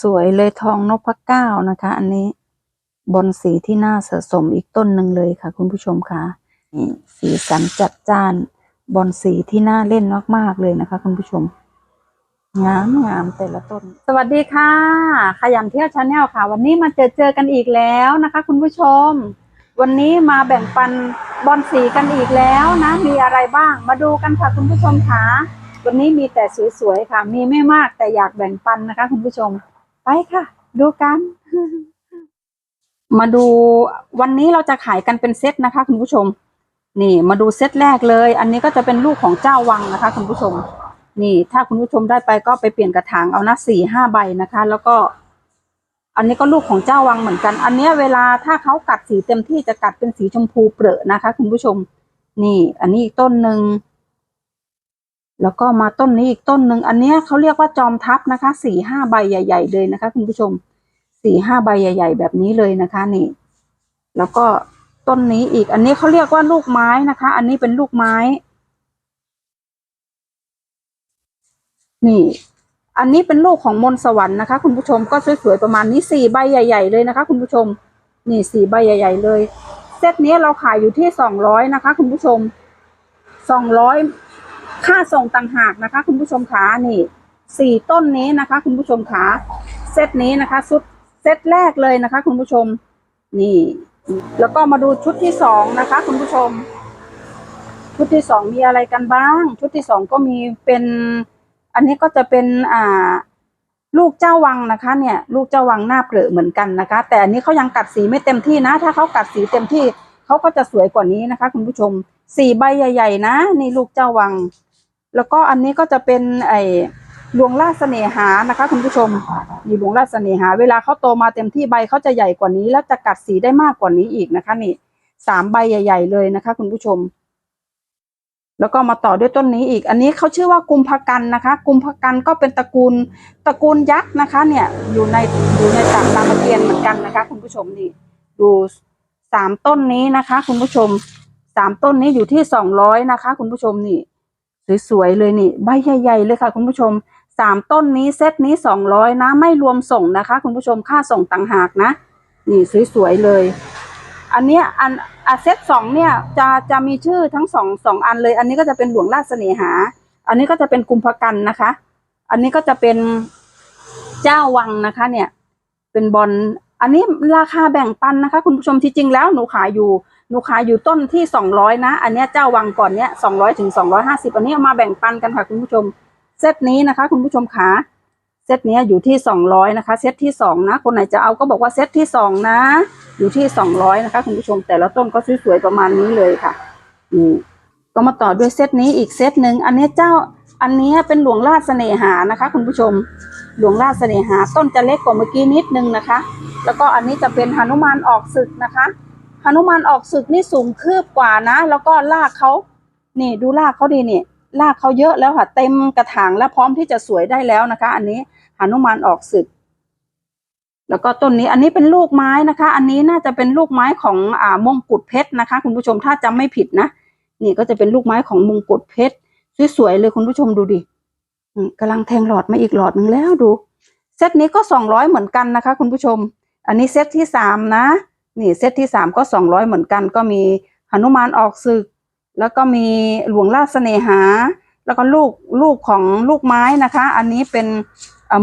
สวยๆเลยทองนพเก้านะคะ อันนี้บอนสีที่น่าสะสมอีกต้นหนึ่งเลยค่ะ คุณผู้ชมค่ะนี่สีสันจัดจ้านบอนสีที่น่าเล่นมากๆเลยนะคะ คุณผู้ชมงามงามแต่ละต้น สวัสดีค่ะ ขยันเที่ยวชาแนลค่ะ วันนี้มาเจอเจอกันอีกแล้วนะคะ คุณผู้ชม วันนี้มาแบ่งปันบอนสีกันอีกแล้วนะ มีอะไรบ้าง มาดูกันค่ะคุณผู้ชมค่ะ วันนี้มีแต่สวยๆค่ะ มีไม่มากแต่อยากแบ่งปันนะคะ คุณผู้ชม ไปค่ะ ดูกัน มาดูวันนี้เราจะขายกันเป็นเซตนะคะ คุณผู้ชม นี่มาดูเซตแรกเลย อันนี้ก็จะเป็นลูกของเจ้าวังนะคะ คุณผู้ชม นี่ ถ้าคุณผู้ชมได้ไปก็ไปเปลี่ยนกระถางเอานะสี่ห้าใบนะคะ แล้วก็ อันนี้ก็ลูกของเจ้าวังเหมือนกัน อันนี้เวลาถ้าเขากัดสีเต็มที่จะกัดเป็นสีชมพูเปรอะนะคะ คุณผู้ชม นี่ อันนี้อีกต้นหนึ่ง แล้วก็มาต้นนี้อีกต้นหนึ่งอันนี้เขาเรียกว่าจอมทัพนะคะสี่ห้าใบใหญ่ ๆ เลยนะคะคุณผู้ชมสี่ห้าใบใหญ่ ๆ แบบนี้เลยนะคะนี่ แล้วก็ต้นนี้อีกอันนี้เขาเรียกว่าลูกไม้นะคะ อันนี้เป็นลูกไม้ นี่ อันนี้เป็นลูกของมนสวรรค์นะคะ คุณผู้ชมก็สวยๆประมาณนี้สี่ใบใหญ่ ๆ เลยนะคะ คุณผู้ชม นี่สี่ใบใหญ่ ๆ เลยเซตนี้เราขายอยู่ที่สองร้อยนะคะ คุณผู้ชมสองร้อย ค่าส่งต่างหากนะคะ คุณผู้ชมขานี่สี่ต้นนี้นะคะ คุณผู้ชมขาเซตนี้นะคะชุดเซตแรกเลยนะคะ คุณผู้ชมนี่ แล้วก็มาดูชุดที่สองนะคะ คุณผู้ชม ชุดที่สองมีอะไรกันบ้าง ชุดที่สองก็มีเป็น อันนี้ก็จะเป็นอ่าลูกเจ้าวังนะคะ เนี่ย ลูกเจ้าวังหน้าเปลือเหมือนกันนะคะ แต่อันนี้เขายังกัดสีไม่เต็มที่นะ ถ้าเขากัดสีเต็มที่เขาก็จะสวยกว่านี้นะคะ คุณผู้ชมสี่ใบใหญ่ ๆ นะ นี่ลูกเจ้าวัง แล้วก็อันนี้ก็จะเป็นไอ้หลวงราชเสน่หานะคะ คุณผู้ชมนี่หลวงราชเสน่หา เวลาเขาโตมาเต็มที่ใบเขาจะใหญ่กว่านี้ แล้วจะกัดสีได้มากกว่านี้อีกนะคะ นี่สามใบใหญ่ ๆ เลยนะคะ คุณผู้ชม แล้วก็มาต่อด้วยต้นนี้อีก อันนี้เขาชื่อว่ากุมภกันนะคะ กุมภกันก็เป็นตระกูลตระกูลยักษ์นะคะ เนี่ย อยู่ในอยู่ในสามรามเกียรติเหมือนกันนะคะ คุณผู้ชมนี่ดูสามต้นนี้นะคะ คุณผู้ชมสามต้นนี้อยู่ที่สองร้อยนะคะ คุณผู้ชมนี่ สวยๆเลยนี่ใบใหญ่ๆเลยค่ะ คุณผู้ชมสามต้นนี้เซตนี้สองร้อยนะ ไม่รวมส่งนะคะ คุณผู้ชมค่าส่งต่างหากนะ นี่สวยๆเลย อันเนี้ยอันอะเซตสองเนี่ยจะจะมีชื่อทั้งสองสองอันเลย อันนี้ก็จะเป็นหลวงราชเสน่หา อันนี้ก็จะเป็นกุมภกันนะคะ อันนี้ก็จะเป็นเจ้าวังนะคะ เนี่ย เป็นบอลอันนี้ราคาแบ่งปันนะคะ คุณผู้ชมที่จริงแล้วหนูขายอยู่ หนูขายอยู่ต้นที่สองร้อยนะ อันนี้เจ้าวังก่อนเนี้ยสองร้อยถึงสองร้อยห้าสิบอันนี้เอามาแบ่งปันกันค่ะคุณผู้ชม เซตนี้นะคะ คุณผู้ชมขาเซตเนี้ยอยู่ที่สองร้อยนะคะ เซตที่สองนะ คนไหนจะเอาก็บอกว่าเซตที่สองนะ อยู่ที่สองร้อยนะคะ คุณผู้ชมแต่ละต้นก็สวยๆประมาณนี้เลยค่ะนี่ก็มาต่อด้วยเซตนี้อีกเซตหนึ่งอันนี้เจ้าอันนี้เป็นหลวงราชเสน่หานะคะ คุณผู้ชมหลวงราชเสน่หา ต้นจะเล็กกว่าเมื่อกี้นิดนึงนะคะ แล้วก็อันนี้จะเป็นหนุมานออกศึกนะคะ หนุมานออกศึกนี่สูงคืบกว่านะ แล้วก็รากเขานี่ดูรากเขาดีนี่รากเขาเยอะแล้วค่ะเต็มกระถางแล้วพร้อมที่จะสวยได้แล้วนะคะ อันนี้หนุมานออกศึก แล้วก็ต้นนี้อันนี้เป็นลูกไม้นะคะ อันนี้น่าจะเป็นลูกไม้ของอ่ามงกุฎเพชรนะคะ คุณผู้ชมถ้าจำไม่ผิดนะนี่ก็จะเป็นลูกไม้ของมงกุฎเพชรสวยๆเลยคุณผู้ชมดูดิอืมกำลังแทงหลอดมาอีกหลอดหนึ่งแล้วดู เซตนี้ก็สองร้อยเหมือนกันนะคะ คุณผู้ชม อันนี้เซตที่สามนะ นี่เซตที่สามก็สองร้อยเหมือนกัน ก็มีหนุมานออกศึก แล้วก็มีหลวงราชเสนหา แล้วก็ลูกลูกของลูกไม้นะคะ อันนี้เป็น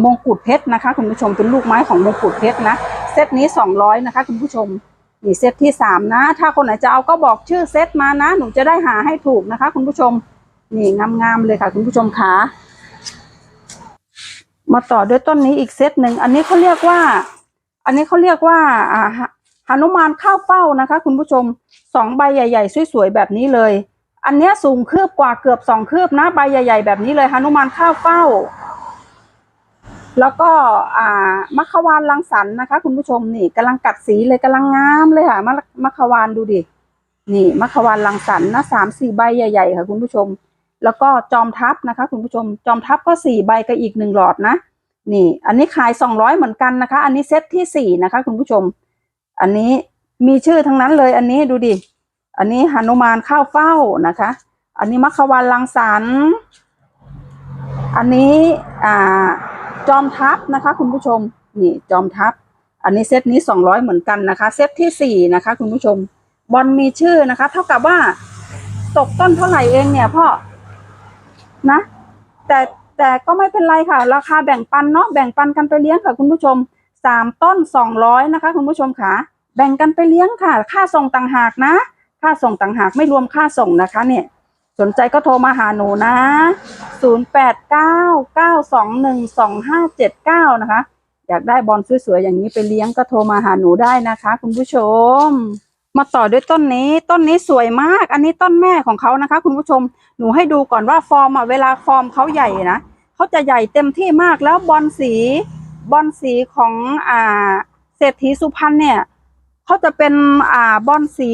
มงกุฎเพชรนะคะ คุณผู้ชมเป็นลูกไม้ของมงกุฎเพชรนะเซตนี้สองร้อยนะคะ คุณผู้ชมนี่เซตที่สามนะ ถ้าคนไหนจะเอาก็บอกชื่อเซตมานะ หนูจะได้หาให้ถูกนะคะ คุณผู้ชมนี่งามๆเลยค่ะ คุณผู้ชมขามาต่อด้วยต้นนี้อีกเซตหนึ่งอันนี้เขาเรียกว่า อันนี้เขาเรียกว่าอ่า นุมานข้าวเป้านะคะ คุณผู้ชมสองใบใหญ่ ๆ สวยๆแบบนี้เลย อันเนี้ยสูงคืบกว่าเกือบสองคืบนะใบใหญ่ ๆ แบบนี้เลยหนุมานข้าวเป้า แล้วก็อ่ามัคควานรังสรรนะคะ คุณผู้ชมนี่กำลังกัดสีเลยกำลังงามเลยค่ะมัคมัควานดูดินี่มัคควานรังสรรนะสามสี่ใบใหญ่ ๆ ค่ะ คุณผู้ชม แล้วก็จอมทัพนะคะ คุณผู้ชม จอมทัพก็สี่ใบกับอีกหนึ่งหลอดนะนี่ อันนี้ขายสองร้อยเหมือนกันนะคะ อันนี้เซตที่สี่นะคะ คุณผู้ชม อันนี้มีชื่อทั้งนั้นเลย อันนี้ดูดิ อันนี้หนุมานข้าวเฝ้านะคะ อันนี้มัคควานรังสรรอันนี้อ่าจอมทัพนะคะ คุณผู้ชม นี่จอมทัพ อันนี้เซตนี้สองร้อยเหมือนกันนะคะ เซตที่สี่นะคะ คุณผู้ชม บอลมีชื่อนะคะ เท่ากับว่าตกต้นเท่าไหร่เองเนี่ยพ่อ นะ แต่แต่ก็ไม่เป็นไรค่ะ ราคาแบ่งปันเนาะ แบ่งปันกันไปเลี้ยงค่ะ คุณผู้ชมสามต้นสองร้อยนะคะ คุณผู้ชมค่ะ แบ่งกันไปเลี้ยงค่ะ ค่าส่งต่างหากนะ ค่าส่งต่างหากไม่รวมค่าส่งนะคะเนี่ย สนใจก็โทรมาหาหนูนะศูนย์แปดเก้าเก้าสองหนึ่งสองห้าเจ็ดเก้านะคะ อยากได้บอลสวยๆอย่างนี้ไปเลี้ยงก็โทรมาหาหนูได้นะคะ คุณผู้ชม มาต่อด้วยต้นนี้ ต้นนี้สวยมาก อันนี้ต้นแม่ของเขานะคะ คุณผู้ชม หนูให้ดูก่อนว่าฟอร์มอะเวลาฟอร์มเขาใหญ่นะเขาจะใหญ่เต็มที่มากแล้วบอลสี บอลสีของอ่าเศรษฐีสุพรรณเนี่ย เขาจะเป็นอ่าบอลสี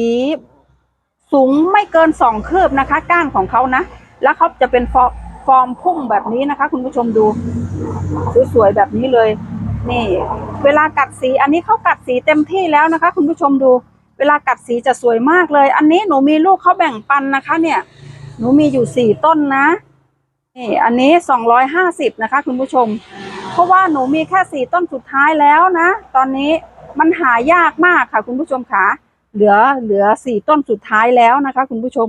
สูงไม่เกินสองคืบนะคะ ก้านของเขานะ แล้วเขาจะเป็นฟอฟอร์มพุ่งแบบนี้นะคะ คุณผู้ชมดู สวยๆแบบนี้เลย นี่ เวลากัดสีอันนี้เขากัดสีเต็มที่แล้วนะคะ คุณผู้ชมดู เวลากัดสีจะสวยมากเลย อันนี้หนูมีลูกเขาแบ่งปันนะคะ เนี่ย หนูมีอยู่สี่ต้นนะนี่อันนี้สองร้อยห้าสิบนะคะ คุณผู้ชม เพราะว่าหนูมีแค่สี่ต้นสุดท้ายแล้วนะ ตอนนี้ มันหายากมากค่ะ คุณผู้ชมค่ะเหลือเหลือสี่ต้นสุดท้ายแล้วนะคะ คุณผู้ชม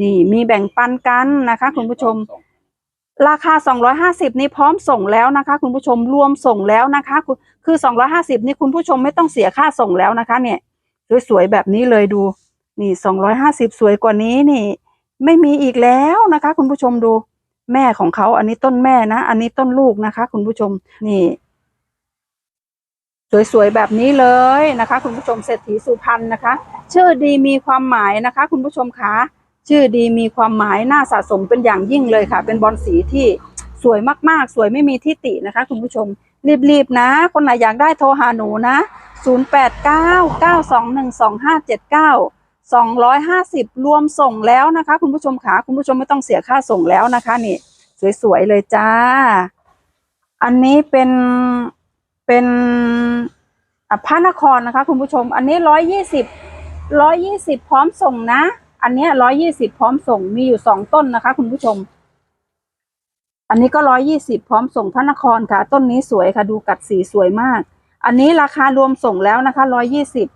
นี่มีแบ่งปันกันนะคะ คุณผู้ชม ราคา 250 นี้พร้อมส่งแล้วนะคะ คุณผู้ชมรวมส่งแล้วนะคะ คือคือ250 นี่คุณผู้ชมไม่ต้องเสียค่าส่งแล้วนะคะ เนี่ยสวยๆแบบนี้เลยดู นี่ 250 สวยกว่านี้นี่ ไม่มีอีกแล้วนะคะ คุณผู้ชมดู แม่ของเขาอันนี้ต้นแม่นะ อันนี้ต้นลูกนะคะ คุณผู้ชมนี่ สวยๆแบบนี้เลยนะคะ คุณผู้ชมเศรษฐีสุพรรณนะคะ ชื่อดีมีความหมายนะคะ คุณผู้ชมคะชื่อดีมีความหมายน่าสะสมเป็นอย่างยิ่งเลยค่ะ เป็นบอลสีที่สวยมากๆ สวยไม่มีที่ตินะคะ คุณผู้ชมรีบๆนะ คนไหนอยากได้โทรหาหนูนะ 0899212579 250 รวมส่งแล้วนะคะ คุณผู้ชมค่ะคุณผู้ชมไม่ต้องเสียค่าส่งแล้วนะคะ นี่ สวยๆเลยจ้า อันนี้เป็น เป็นพระนครนะคะ คุณผู้ชม อันนี้ร้อยยี่สิบร้อยยี่สิบพร้อมส่งนะ อันนี้ร้อยยี่สิบพร้อมส่งมีอยู่สองต้นนะคะ คุณผู้ชม อันนี้ก็ร้อยยี่สิบพร้อมส่งพระนครค่ะ ต้นนี้สวยค่ะ ดูกัดสีสวยมาก อันนี้ราคารวมส่งแล้วนะคะร้อยยี่สิบ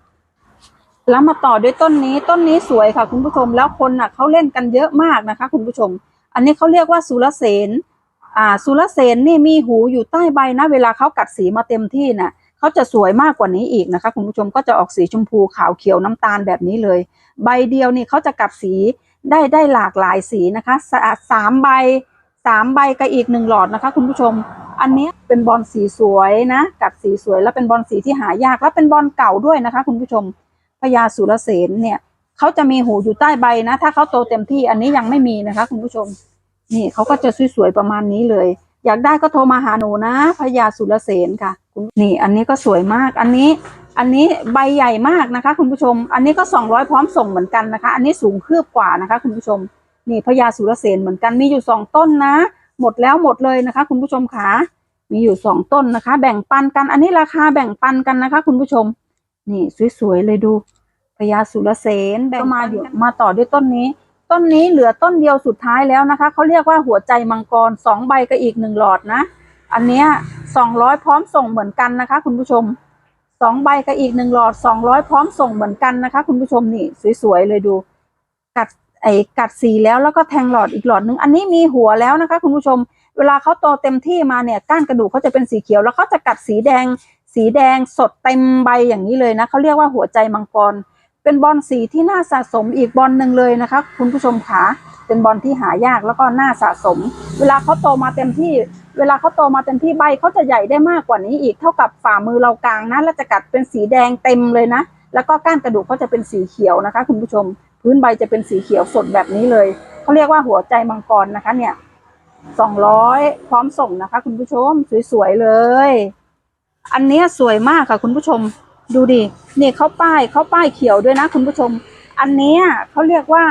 แล้วมาต่อด้วยต้นนี้ต้นนี้สวยค่ะ คุณผู้ชมแล้วคนน่ะเขาเล่นกันเยอะมากนะคะ คุณผู้ชม อันนี้เขาเรียกว่าสุรเสน อ่าสุรเสนนี่มีหูอยู่ใต้ใบนะ เวลาเขากัดสีมาเต็มที่น่ะเขาจะสวยมากกว่านี้อีกนะคะคุณผู้ชมก็จะออกสีชมพูขาวเขียวน้ำตาลแบบนี้เลย ใบเดียวนี่เขาจะกัดสีได้ได้หลากหลายสีนะคะสสามใบสามใบกับอีกหนึ่งหลอดนะคะ คุณผู้ชม อันนี้เป็นบอลสีสวยนะกัดสีสวยแล้วเป็นบอลสีที่หายากแล้วเป็นบอลเก่าด้วยนะคะ คุณผู้ชมพญาสุรเสนเนี่ยเขาจะมีหูอยู่ใต้ใบนะ ถ้าเขาโตเต็มที่อันนี้ยังไม่มีนะคะ คุณผู้ชม นี่เขาก็จะสวยๆประมาณนี้เลย อยากได้ก็โทรมาหาหนูนะพญาสุรเสนค่ะ นี่อันนี้ก็สวยมาก อันนี้ อันนี้ใบใหญ่มากนะคะ คุณผู้ชม อันนี้ก็สองร้อยพร้อมส่งเหมือนกันนะคะ อันนี้สูงคืบกว่านะคะ คุณผู้ชม นี่พญาสุรเสนเหมือนกัน มีอยู่สองต้นนะ หมดแล้วหมดเลยนะคะ คุณผู้ชมค่ะมีอยู่สองต้นนะคะ แบ่งปันกัน อันนี้ราคาแบ่งปันกันนะคะ คุณผู้ชม นี่สวยๆเลยดูพญาสุรเสนแบ่งมาอยู่มาต่อด้วยต้นนี้ ต้นนี้เหลือต้นเดียวสุดท้ายแล้วนะคะเขาเรียกว่าหัวใจมังกรสองใบกับอีกหนึ่งหลอดนะ อันเนี้ยสองร้อยพร้อมส่งเหมือนกันนะคะ คุณผู้ชมสองใบกับอีกหนึ่งหลอดสองร้อยพร้อมส่งเหมือนกันนะคะ คุณผู้ชมนี่สวยๆเลยดู กัดไอ้กัดสีแล้วแล้วก็แทงหลอดอีกหลอดนึงอันนี้มีหัวแล้วนะคะ คุณผู้ชม เวลาเขาโตเต็มที่มาเนี่ยก้านกระดูกเขาจะเป็นสีเขียวแล้วเขาจะกัดสีแดง สีแดงสดเต็มใบอย่างนี้เลยนะเขาเรียกว่าหัวใจมังกร เป็นบอลสีที่น่าสะสมอีกบอลหนึ่งเลยนะคะ คุณผู้ชมคะเป็นบอลที่หายากแล้วก็น่าสะสม เวลาเขาโตมาเต็มที่ เวลาเขาโตมาเต็มที่ใบเขาจะใหญ่ได้มากกว่านี้อีกเท่ากับฝ่ามือเรากลางนะแล้วจะกัดเป็นสีแดงเต็มเลยนะ แล้วก็ก้านกระดูกเขาจะเป็นสีเขียวนะคะ คุณผู้ชม พื้นใบจะเป็นสีเขียวสดแบบนี้เลยเขาเรียกว่าหัวใจมังกรนะคะ เนี่ยสองร้อยพร้อมส่งนะคะ คุณผู้ชมสวยๆเลย อันนี้สวยมากค่ะคุณผู้ชม ดูดิเนี่ยเขาป้ายเขาป้ายเขียวด้วยนะคุณผู้ชม อันนี้เขาเรียกว่า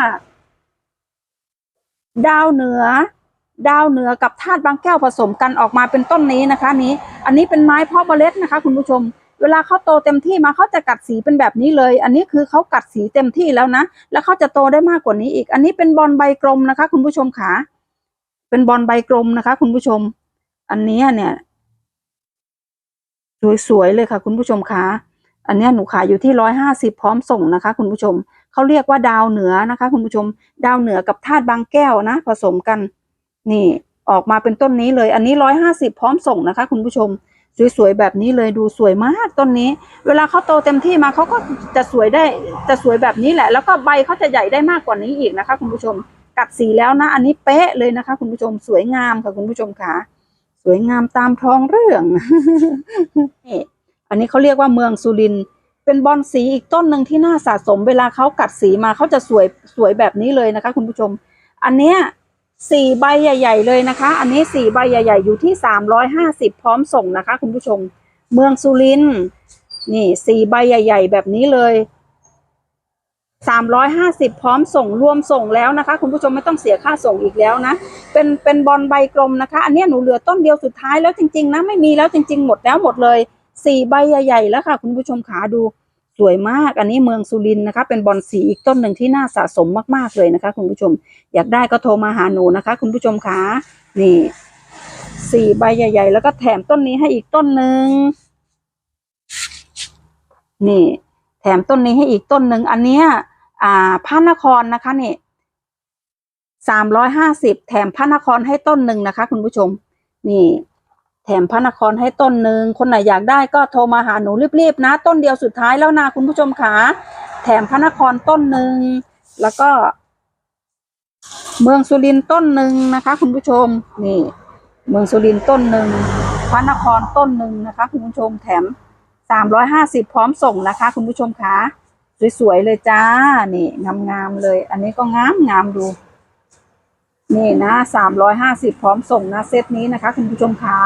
ดาวเหนือ ดาวเหนือกับธาตุบางแก้วผสมกันออกมาเป็นต้นนี้นะคะ นี้ อันนี้เป็นไม้เพาะเมล็ดนะคะ คุณผู้ชม เวลาเขาโตเต็มที่มาเขาจะกัดสีเป็นแบบนี้เลย อันนี้คือเขากัดสีเต็มที่แล้วนะแล้วเขาจะโตได้มากกว่านี้อีก อันนี้เป็นบอลใบกลมนะคะ คุณผู้ชมขาเป็นบอลใบกลมนะคะ คุณผู้ชม อันนี้เนี่ยสวยๆเลยค่ะ คุณผู้ชมคะ อันนี้หนูขายอยู่ที่ร้อยห้าสิบพร้อมส่งนะคะ คุณผู้ชมเขาเรียกว่าดาวเหนือนะคะ คุณผู้ชม ดาวเหนือกับธาตุบางแก้วนะ ผสมกัน นี่ออกมาเป็นต้นนี้เลย อันนี้ร้อยห้าสิบพร้อมส่งนะคะ คุณผู้ชม สวยๆแบบนี้เลยดูสวยมากต้นนี้ เวลาเขาโตเต็มที่มาเขาก็จะสวยได้จะสวยแบบนี้แหละ แล้วก็ใบเขาจะใหญ่ได้มากกว่านี้อีกนะคะ คุณผู้ชม กัดสีแล้วนะ อันนี้เป๊ะเลยนะคะ คุณผู้ชมสวยงามค่ะคุณผู้ชมค่ะสวยงามตามท้องเรื่องนี่ อันนี้เขาเรียกว่าเมืองสุรินเป็นบอนสีอีกต้นหนึ่งที่น่าสะสม เวลาเขากัดสีมาเขาจะสวยสวยแบบนี้เลยนะคะ คุณผู้ชม อันเนี้ยสี่ใบใหญ่ ๆ เลยนะคะ อันนี้สี่ใบใหญ่ ๆ อยู่ที่สามร้อยห้าสิบพร้อมส่งนะคะ คุณผู้ชม เมืองสุรินนี่สี่ใบใหญ่ ๆ แบบนี้เลยสามร้อยห้าสิบพร้อมส่งรวมส่งแล้วนะคะ คุณผู้ชมไม่ต้องเสียค่าส่งอีกแล้วนะ เป็นเป็นบอลใบกลมนะคะ อันนี้หนูเหลือต้นเดียวสุดท้ายแล้วจริง ๆ นะ ไม่มีแล้วจริง ๆ หมดแล้วหมดเลย สี่ใบใหญ่ๆแล้วค่ะ คุณผู้ชมขาดูสวยมาก อันนี้เมืองสุรินทร์นะคะ เป็นบอลสีอีกต้นหนึ่งที่น่าสะสมมากๆเลยนะคะ คุณผู้ชม อยากได้ก็โทรมาหาหนูนะคะ คุณผู้ชมขานี่สี่ใบใหญ่ ๆ แล้วก็แถมต้นนี้ให้อีกต้นหนึ่งนี่ แถมต้นนี้ให้อีกต้นหนึ่งอันเนี้ยอ่าพระนครนะคะนี่สามร้อยห้าสิบแถมพระนครให้ต้นหนึ่งนะคะ คุณผู้ชม นี่ ถมพระนครให้ต้นหนึ่งคนไหนอยากได้ก็โทรมาหาหนูรีบๆนะ ต้นเดียวสุดท้ายแล้วนะคุณผู้ชมขาแถมพระนครต้นหนึ่งแล้วก็ เมืองสุรินต้นหนึ่งนะคะ คุณผู้ชมนี่ เมืองสุรินต้นหนึ่งพระนครต้นหนึ่งนะคะ คุณผู้ชมแถมสามร้อยห้าสิบพร้อมส่งนะคะ คุณผู้ชมคะสวยๆเลยจ้านี่งามๆเลย อันนี้ก็งามงามๆดูนี่นะสามร้อยห้าสิบพร้อมส่งนะเซตนี้นะคะ คุณผู้ชมคะ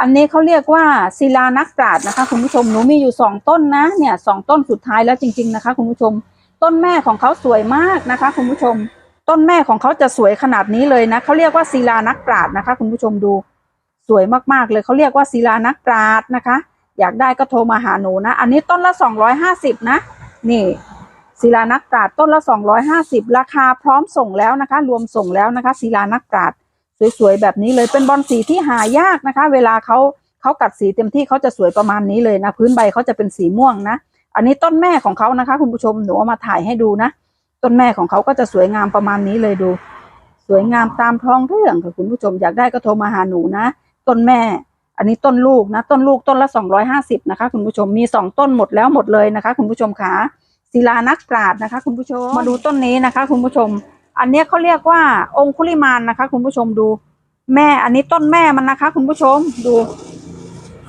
อันนี้เขาเรียกว่าศิลานักปราชญ์นะคะ คุณผู้ชมหนูมีอยู่สองต้นนะเนี่ยสองต้นสุดท้ายแล้วจริง ๆนะคะ คุณผู้ชม ต้นแม่ของเขาสวยมากนะคะ คุณผู้ชม ต้นแม่ของเขาจะสวยขนาดนี้เลยนะเขาเรียกว่าศิลานักปราชญ์นะคะ คุณผู้ชมดู สวยมากๆเลยเขาเรียกว่าศิลานักปราชญ์นะคะ อยากได้ก็โทรมาหาหนูนะ อันนี้ต้นละสองร้อยห้าสิบนะ นี่ศิลานักปราชญ์ต้นละสองร้อยห้าสิบราคาพร้อมส่งแล้วนะคะ รวมส่งแล้วนะคะศิลานักปราชญ์ สวยๆแบบนี้เลยเป็นบอลสีที่หายากนะคะ เวลาเขาเขากัดสีเต็มที่เขาจะสวยประมาณนี้เลยนะ พื้นใบเขาจะเป็นสีม่วงนะ อันนี้ต้นแม่ของเขานะคะ คุณผู้ชมหนูเอามาถ่ายให้ดูนะ ต้นแม่ของเขาก็จะสวยงามประมาณนี้เลยดู สวยงามตามท้องเรื่องค่ะคุณผู้ชมอยากได้ก็โทรมาหาหนูนะ ต้นแม่ อันนี้ต้นลูกนะ ต้นลูกต้นละสองร้อยห้าสิบนะคะ คุณผู้ชมมีสองต้นหมดแล้วหมดเลยนะคะ คุณผู้ชมขาศิลานักปราชญ์นะคะ คุณผู้ชมมาดูต้นนี้นะคะ คุณผู้ชม อันนี้เขาเรียกว่าองคุลิมานนะคะ คุณผู้ชมดู แม่อันนี้ต้นแม่มันนะคะ คุณผู้ชมดู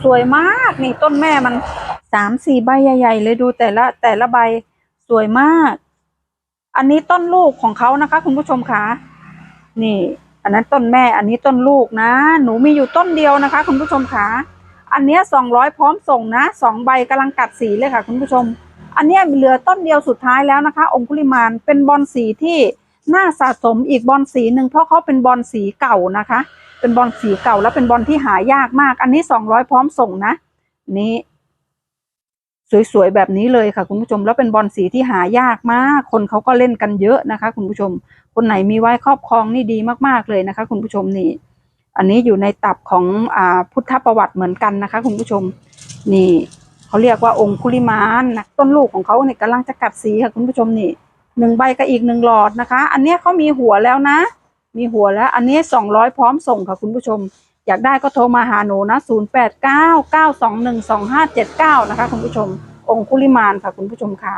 สวยมากนี่ต้นแม่มันสามสี่ใบใหญ่ๆเลยดูแต่ละแต่ละใบสวยมาก อันนี้ต้นลูกของเขานะคะ คุณผู้ชมคะนี่ อันนั้นต้นแม่อันนี้ต้นลูกนะ หนูมีอยู่ต้นเดียวนะคะ คุณผู้ชมคะอันเนี้ยสองร้อยพร้อมส่งนะสองใบกำลังกัดสีเลยค่ะ คุณผู้ชม อันเนี้ยเหลือต้นเดียวสุดท้ายแล้วนะคะ องคุลิมานเป็นบอลสีที่ น่าสะสมอีกบอลสีหนึ่งเพราะเขาเป็นบอลสีเก่านะคะ เป็นบอลสีเก่าแล้วเป็นบอลที่หายากมาก อันนี้สองร้อยพร้อมส่งนะ นี้สวยๆแบบนี้เลยค่ะคุณผู้ชมแล้วเป็นบอลสีที่หายากมาก คนเขาก็เล่นกันเยอะนะคะ คุณผู้ชม คนไหนมีไว้ครอบครองนี่ดีมากๆเลยนะคะ คุณผู้ชมนี่ อันนี้อยู่ในตับของอ่าพุทธประวัติเหมือนกันนะคะ คุณผู้ชมนี่เขาเรียกว่าองคุลิมานนะต้นลูกของเขาเนี่ยกำลังจะกัดสีค่ะคุณผู้ชมนี่ หนึ่งใบกับอีกหนึ่งหลอดนะคะ อันนี้เขามีหัวแล้วนะ มีหัวแล้ว อันนี้สองร้อยพร้อมส่งค่ะคุณผู้ชม อยากได้ก็โทรมาหาหนูนะศูนย์แปดเก้าเก้าสองหนึ่งสองห้าเจ็ดเก้านะคะ คุณผู้ชม องคุลิมานค่ะคุณผู้ชมคะ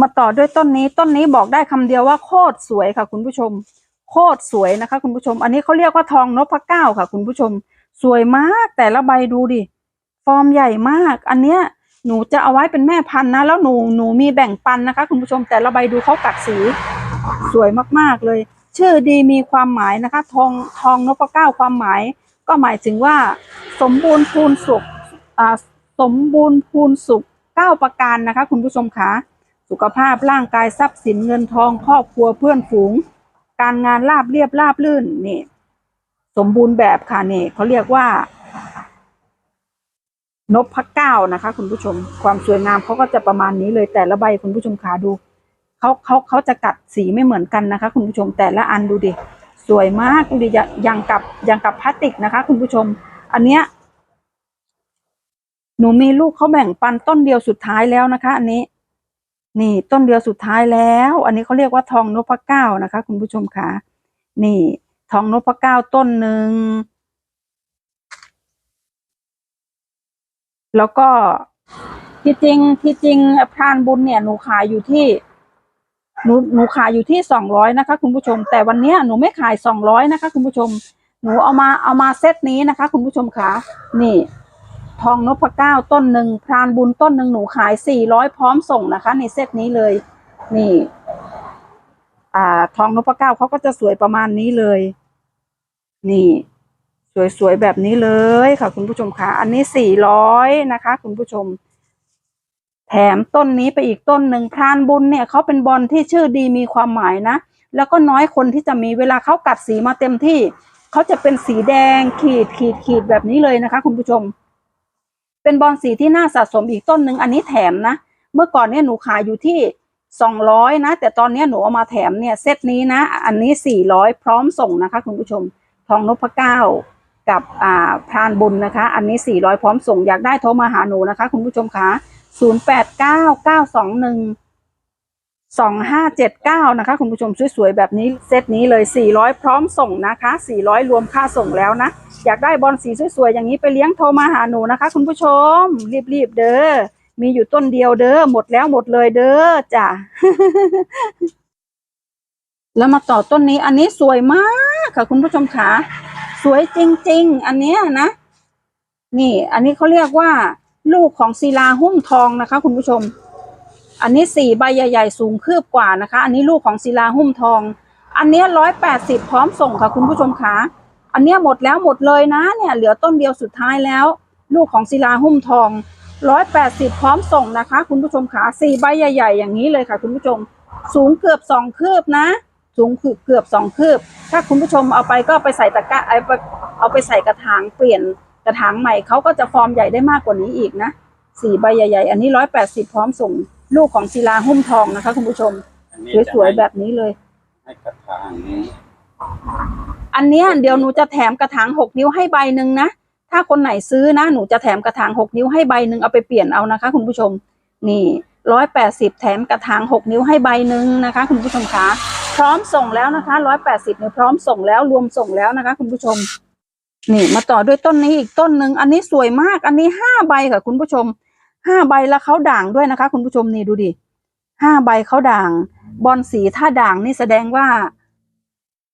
มาต่อด้วยต้นนี้ต้นนี้บอกได้คำเดียวว่าโคตรสวยค่ะ คุณผู้ชม โคตรสวยนะคะ คุณผู้ชม อันนี้เขาเรียกว่าทองนพเก้าค่ะ คุณผู้ชม สวยมากแต่ละใบดูดิ ฟอร์มใหญ่มาก อันเนี้ย หนูจะเอาไว้เป็นแม่พันธุ์นะ แล้วหนูหนูมีแบ่งปันนะคะ คุณผู้ชมแต่ละใบดูเขากัดสีสวยมากๆเลย ชื่อดีมีความหมายนะคะ ทองทองนพเก้าความหมาย ก็หมายถึงว่า สมบูรณ์พูนสุขอ่าสมบูรณ์พูนสุขเก้าประการนะคะ คุณผู้ชมคะสุขภาพร่างกายทรัพย์สินเงินทองครอบครัวเพื่อนฝูง การงานราบเรียบราบลื่นนี่ สมบูรณ์แบบค่ะนี่เขาเรียกว่า นพเก้านะคะ คุณผู้ชม ความสวยงามเขาก็จะประมาณนี้เลยแต่ละใบคุณผู้ชมขาดูเขาเขาเขาจะกัดสีไม่เหมือนกันนะคะ คุณผู้ชมแต่ละอันดูดิสวยมากดูดิย่าอย่างกับอย่างกับพลาสติกนะคะ คุณผู้ชม อันเนี้ยหนูมีลูกเขาแบ่งปันต้นเดียวสุดท้ายแล้วนะคะ อันนี้ นี่ต้นเดียวสุดท้ายแล้ว อันนี้เขาเรียกว่าทองนพเก้านะคะ คุณผู้ชมคะนี่ ทองนพเก้าต้นหนึ่ง แล้วก็ที่จริงที่จริงพรานบุญเนี่ยหนูขายอยู่ที่หนูหนูขายอยู่ที่สองร้อยนะคะ คุณผู้ชม แต่วันเนี้ยหนูไม่ขายสองร้อยนะคะ คุณผู้ชม หนูเอามาเอามาเซตนี้นะคะ คุณผู้ชมคะนี่ ทองนพเก้าต้นหนึ่งพรานบุญต้นหนึ่งหนูขายสี่ร้อยพร้อมส่งนะคะในเซตนี้เลย นี่ อ่า ทองนพเก้าเขาก็จะสวยประมาณนี้เลย นี่ สวยๆแบบนี้เลยค่ะ คุณผู้ชมคะอันนี้สี่ร้อยนะคะ คุณผู้ชม แถมต้นนี้ไปอีกต้นหนึ่งพรานบุญเนี่ยเขาเป็นบอลที่ชื่อดีมีความหมายนะ แล้วก็น้อยคนที่จะมีเวลาเขากัดสีมาเต็มที่เขาจะเป็นสีแดงขีดขีดขีดแบบนี้เลยนะคะ คุณผู้ชม เป็นบอลสีที่น่าสะสมอีกต้นหนึ่งอันนี้แถมนะ เมื่อก่อนเนี่ยหนูขายอยู่ที่สองร้อยนะ แต่ตอนเนี้ยหนูเอามาแถมเนี่ยเซตนี้นะ อันนี้สี่ร้อยพร้อมส่งนะคะ คุณผู้ชม ทองนพเก้า กับอ่าพรานบุญนะคะ อันนี้สี่ร้อยพร้อมส่งอยากได้โทรมาหาหนูนะคะ คุณผู้ชมคะศูนย์แปดเก้าเก้าสองหนึ่งสองห้าเจ็ดเก้านะคะ คุณผู้ชมสวยๆแบบนี้เซตนี้เลยสี่ร้อยพร้อมส่งนะคะสี่ร้อยรวมค่าส่งแล้วนะ อยากได้บอลสีสวยๆอย่างนี้ไปเลี้ยงโทรมาหาหนูนะคะ คุณผู้ชม รีบๆเด้อมีอยู่ต้นเดียวเด้อหมดแล้วหมดเลยเด้อจ้ะแล้วมาต่อต้นนี้อันนี้สวยมากค่ะคุณผู้ชมขา สวยจริง ๆ อันเนี้ยนะ นี่ อันนี้เขาเรียกว่า ลูกของศิลาหุ้มทองนะคะ คุณผู้ชม อันนี้สี่ใบใหญ่ ๆ สูงคืบกว่านะคะ อันนี้ลูกของศิลาหุ้มทอง อันเนี้ร้อยแปดสิบพร้อมส่งค่ะคุณผู้ชมขาอันเนี้ยหมดแล้วหมดเลยนะ เนี่ย เหลือต้นเดียวสุดท้ายแล้ว ลูกของศิลาหุ้มทองร้อยแปดสิบพร้อมส่งนะคะ คุณผู้ชมขาสี่ใบใหญ่ ๆ อย่างนี้เลยค่ะ คุณผู้ชม สูงเกือบสองคืบนะ สูงคือเกือบสองคืบ ถ้าคุณผู้ชมเอาไปก็ไปใส่ตะกร้าเอาไปเอาไปใส่กระถางเปลี่ยนกระถางใหม่เขาก็จะฟอร์มใหญ่ได้มากกว่านี้อีกนะสี่ใบใหญ่ๆ อันนี้ร้อยแปดสิบพร้อมส่งลูกของศิลาหุ้มทองนะคะ คุณผู้ชมอันนี้จะสวยๆแบบนี้เลย ให้กระถางนี้อันเนี้ยเดี๋ยวหนูจะแถมกระถางหกนิ้วให้ใบหนึ่งนะถ้าคนไหนซื้อนะหนูจะแถมกระถางหกนิ้วให้ใบหนึ่งเอาไปเปลี่ยนเอานะคะ คุณผู้ชม นี่ร้อยแปดสิบแถมกระถางหกนิ้วให้ใบหนึ่งนะคะ คุณผู้ชมคะ พร้อมส่งแล้วนะคะร้อยแปดสิบเนี่ยพร้อมส่งแล้วรวมส่งแล้วนะคะ คุณผู้ชม นี่มาต่อด้วยต้นนี้อีกต้นหนึ่งอันนี้สวยมาก อันนี้ห้าใบค่ะ คุณผู้ชมห้าใบแล้วเขาด่างด้วยนะคะ คุณผู้ชมนี่ดูดิห้าใบเขาด่าง บอลสีถ้าด่างนี่แสดงว่า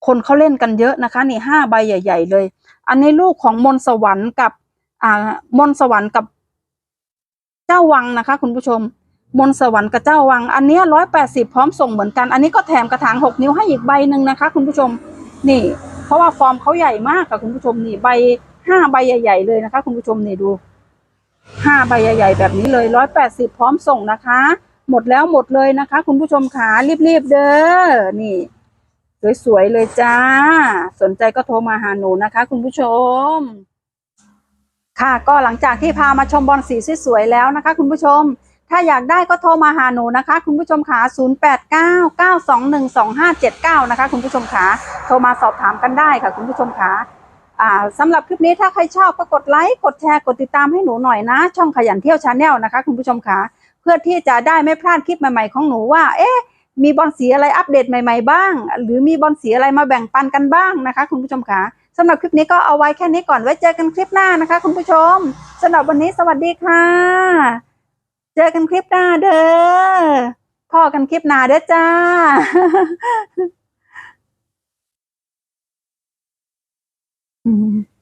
คนเขาเล่นกันเยอะนะคะ นี่ห้าใบใหญ่ ๆ เลย อันนี้ลูกของมนสวรรค์กับ อ่ามนสวรรค์กับ เจ้าวังนะคะ คุณผู้ชม มนสวรรค์กับเจ้าวัง อันนี้ร้อยแปดสิบพร้อมส่งเหมือนกัน อันนี้ก็แถมกระถางหกนิ้วให้อีกใบหนึ่งนะคะ คุณผู้ชมนี่ เพราะว่าฟอร์มเขาใหญ่มากค่ะคุณผู้ชมนี่ใบห้าใบใหญ่ ๆ เลยนะคะ คุณผู้ชมนี่ดูห้าใบใหญ่ ๆ แบบนี้เลยร้อยแปดสิบพร้อมส่งนะคะ หมดแล้วหมดเลยนะคะ คุณผู้ชมขารีบๆเด้อนี่สวยๆเลยจ้า สนใจก็โทรมาหาหนูนะคะ คุณผู้ชม ค่ะก็หลังจากที่พามาชมบอลสีสวยๆแล้วนะคะ คุณผู้ชม ถ้าอยากได้ก็โทรมาหาหนูนะคะ คุณผู้ชมขา0899212579 นะคะ คุณผู้ชมขาโทรมาสอบถามกันได้ค่ะ คุณผู้ชมขาสำหรับคลิปนี้ถ้าใครชอบก็กดไลค์กดแชร์กดติดตามให้หนูหน่อยนะ ช่องขยันเที่ยวชาแนลนะคะ คุณผู้ชมขาเพื่อที่จะได้ไม่พลาดคลิปใหม่ๆของหนูว่า เอ๊ะมีบอลสีอะไรอัปเดตใหม่ๆบ้าง หรือมีบอลสีอะไรมาแบ่งปันกันบ้างนะคะ คุณผู้ชมคะสำหรับคลิปนี้ก็เอาไว้แค่นี้ก่อนไว้เจอกันคลิปหน้านะคะ คุณผู้ชมสำหรับวันนี้สวัสดีค่ะ เจอกันคลิปหน้าเด้อพ่อกันคลิปหน้าเด้อจ้าอืม